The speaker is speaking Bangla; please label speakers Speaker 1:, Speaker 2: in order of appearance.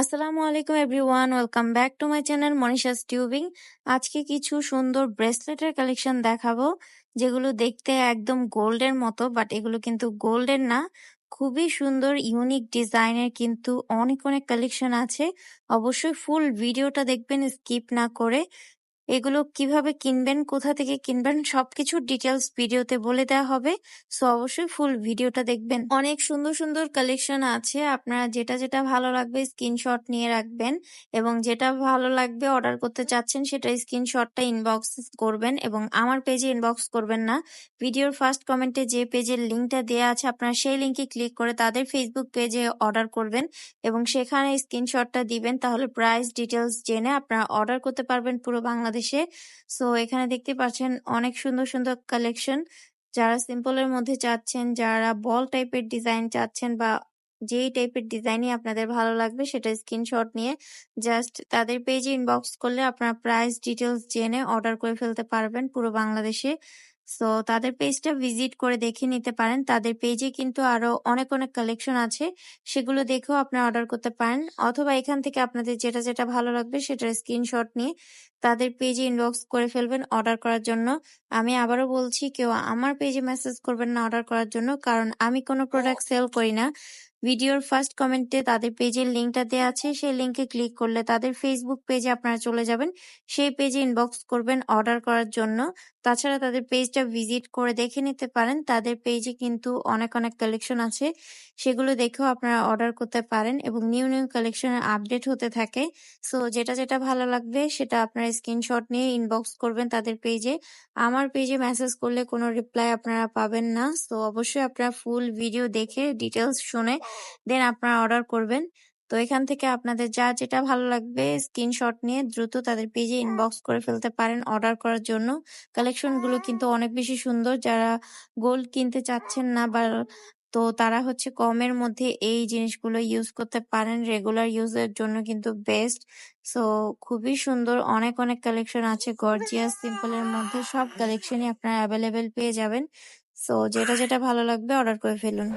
Speaker 1: আসসালামু আলাইকুম everyone, welcome back to my channel Manisha's tubing. আজকে কিছু সুন্দর ব্রেসলেটের কালেকশন দেখাবো, যেগুলো দেখতে একদম গোল্ডের মতো, বাট এগুলো কিন্তু গোল্ডের না। খুবই সুন্দর, ইউনিক ডিজাইনের কিন্তু অনেক অনেক কালেকশন আছে। অবশ্যই ফুল ভিডিওটা দেখবেন, স্কিপ না করে। এগুলো কীভাবে কিনবেন, কোথা থেকে কিনবেন সবকিছুর ডিটেলস ভিডিওতে বলে দেওয়া হবে। সো অবশ্যই ফুল ভিডিওটা দেখবেন। অনেক সুন্দর সুন্দর কালেকশন আছে। আপনারা যেটা যেটা ভালো লাগবে স্ক্রিনশট নিয়ে রাখবেন এবং যেটা ভালো লাগবে অর্ডার করতে চাচ্ছেন, সেটা স্ক্রিনশটটা ইনবক্স করবেন এবং আমার পেজে ইনবক্স করবেন না। ভিডিওর ফার্স্ট কমেন্টে যে পেজের লিঙ্কটা দেওয়া আছে, আপনারা সেই লিঙ্কে ক্লিক করে তাদের ফেসবুক পেজে অর্ডার করবেন এবং সেখানে স্ক্রিনশটটা দিবেন। তাহলে প্রাইস ডিটেলস জেনে আপনারা অর্ডার করতে পারবেন পুরো বাংলাদেশে সো এখানে দেখতে পাচ্ছেন অনেক সুন্দর সুন্দর কালেকশন যারা সিম্পলের মধ্যে চাচ্ছেন, যারা বল টাইপের ডিজাইন চাচ্ছেন বা যেই টাইপের ডিজাইনই আপনাদের ভালো লাগবে, সেটা স্ক্রিনশট নিয়ে জাস্ট তাদের পেজে ইনবক্স করলে আপনারা প্রাইস ডিটেলস জেনে অর্ডার করে ফেলতে পারবেন পুরো বাংলাদেশে। সো তাদের পেজটা ভিজিট করে দেখে নিতে পারেন। তাদের পেজে কিন্তু আরও অনেক অনেক কালেকশন আছে। সেগুলো দেখেও আপনারা অর্ডার করতে পারেন। অথবা এখান থেকে আপনাদের যেটা যেটা ভালো লাগবে সেটার স্ক্রিনশট নিয়ে তাদের পেজে ইনবক্স করে ফেলবেন অর্ডার করার জন্য। আমি আবারও বলছি, কেউ আমার পেজে মেসেজ করবেন না অর্ডার করার জন্য, কারণ আমি কোনো প্রোডাক্ট সেল করি না। ভিডিওর ফার্স্ট কমেন্টে তাদের পেজের লিঙ্কটা দেওয়া আছে। সেই লিঙ্কে ক্লিক করলে তাদের ফেসবুক পেজে আপনারা চলে যাবেন। সেই পেজে ইনবক্স করবেন অর্ডার করার জন্য। তাছাড়া তাদের পেজটা ভিজিট করে দেখে নিতে পারেন। তাদের পেজে কিন্তু অনেক অনেক কালেকশন আছে। সেগুলো দেখেও আপনারা অর্ডার করতে পারেন এবং নিউ নিউ কালেকশনের আপডেট হতে থাকে। সো যেটা যেটা ভালো লাগবে সেটা আপনারা স্ক্রিনশট নিয়ে ইনবক্স করবেন তাদের পেজে আমার পেজে মেসেজ করলে কোনো রিপ্লাই আপনারা পাবেন না। সো অবশ্যই আপনারা ফুল ভিডিও দেখে ডিটেলস শুনে দেন আপনারা অর্ডার করবেন। তো এখান থেকে আপনাদের যা যেটা ভালো লাগবে, স্ক্রিনশট নিয়ে দ্রুত তাদের পেজে ইনবক্স করে ফেলতে পারেন অর্ডার করার জন্য। কালেকশনগুলো কিন্তু অনেক বেশি সুন্দর। যারা গোল্ড কিনতে চাচ্ছেন না বা, তো তারা হচ্ছে কমের মধ্যে এই জিনিসগুলো ইউজ করতে পারেন। রেগুলার ইউজের জন্য কিন্তু বেস্ট সো খুবই সুন্দর। অনেক অনেক কালেকশন আছে। গর্জিয়াস সিম্পলের মধ্যে সব কালেকশনই আপনারা অ্যাভেলেবেল পেয়ে যাবেন। সো যেটা যেটা ভালো লাগবে অর্ডার করে ফেলুন।